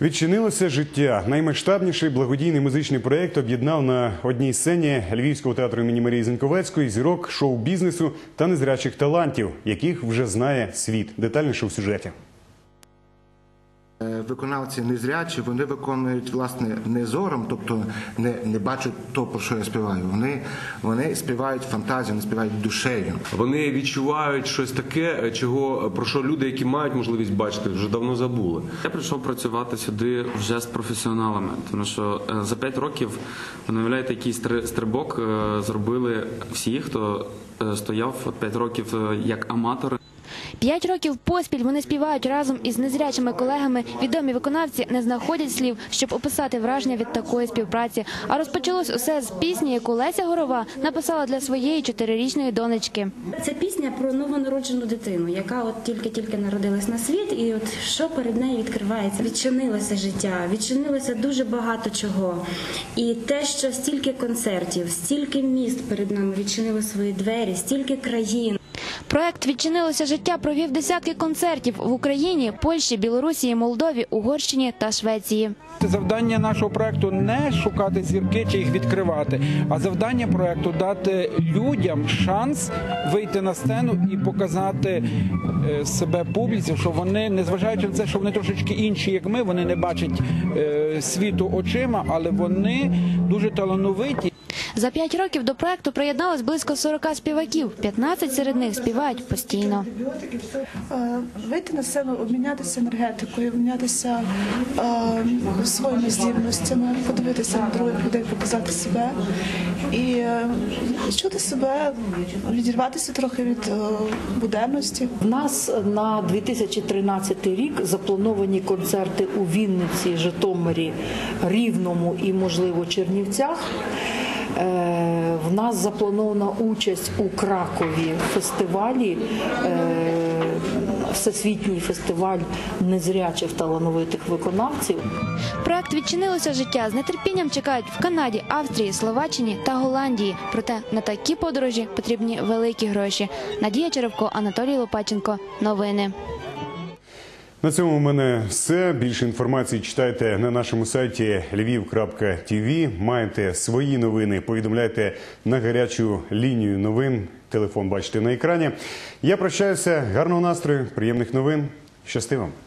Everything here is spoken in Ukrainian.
Відчинилося життя. Наймасштабніший благодійний музичний проєкт об'єднав на одній сцені Львівського театру імені Марії Зінковецької зірок шоу-бізнесу та незрячих талантів, яких вже знає світ. Детальніше у сюжеті. Виконавці незрячі, вони виконують власне не зором, тобто не, не бачать то, про що я співаю. Вони, вони співають фантазію, вони співають душею. Вони відчувають щось таке, чого про що люди, які мають можливість бачити, вже давно забули. Я прийшов працювати сюди вже з професіоналами, тому що е, за 5 років, уявляєте, який стри- стрибок е, зробили всі, хто е, стояв 5 років як аматори. П'ять років поспіль вони співають разом із незрячими колегами. Відомі виконавці не знаходять слів, щоб описати враження від такої співпраці. А розпочалось усе з пісні, яку Леся Горова написала для своєї чотирирічної донечки. Це пісня про новонароджену дитину, яка от тільки-тільки народилась на світ, і от що перед нею відкривається. Відчинилося життя, відчинилося дуже багато чого. І те, що стільки концертів, стільки міст перед нами відчинили свої двері, стільки країн. Проект відчинилося життя провів десятки концертів в Україні, Польщі, Білорусі, Молдові, Угорщині та Швеції. Завдання нашого проекту не шукати зірки чи їх відкривати, а завдання проекту дати людям шанс вийти на сцену і показати е, себе публіці, що вони, незважаючи на це, що вони трошечки інші, як ми, вони не бачать е, світу очима, але вони дуже талановиті. За п'ять років до проекту приєдналось близько 40 співаків. 15 серед них співають постійно. Е, вийти на сцену, обмінятися енергетикою, обмінятися е, своїми здібностями, подивитися на других людей, показати себе і е, відчути себе, відірватися трохи від е, буденності. В нас на 2013 рік заплановані концерти у Вінниці, Житомирі, Рівному і, можливо, Чернівцях. Е, В нас запланована участь у Кракові фестивалі, е, всесвітній фестиваль незрячих талановитих виконавців. Проект відчинилося життя з нетерпінням чекають в Канаді, Австрії, Словаччині та Голландії. Проте на такі подорожі потрібні великі гроші. Надія Черевко, Анатолій Лопаченко. Новини. На цьому в мене все. Більше інформації читайте на нашому сайті lviv.tv. Маєте свої новини. Повідомляйте на гарячу лінію новин. Телефон бачите на екрані. Я прощаюся. Гарного настрою, приємних новин. Щасти вам!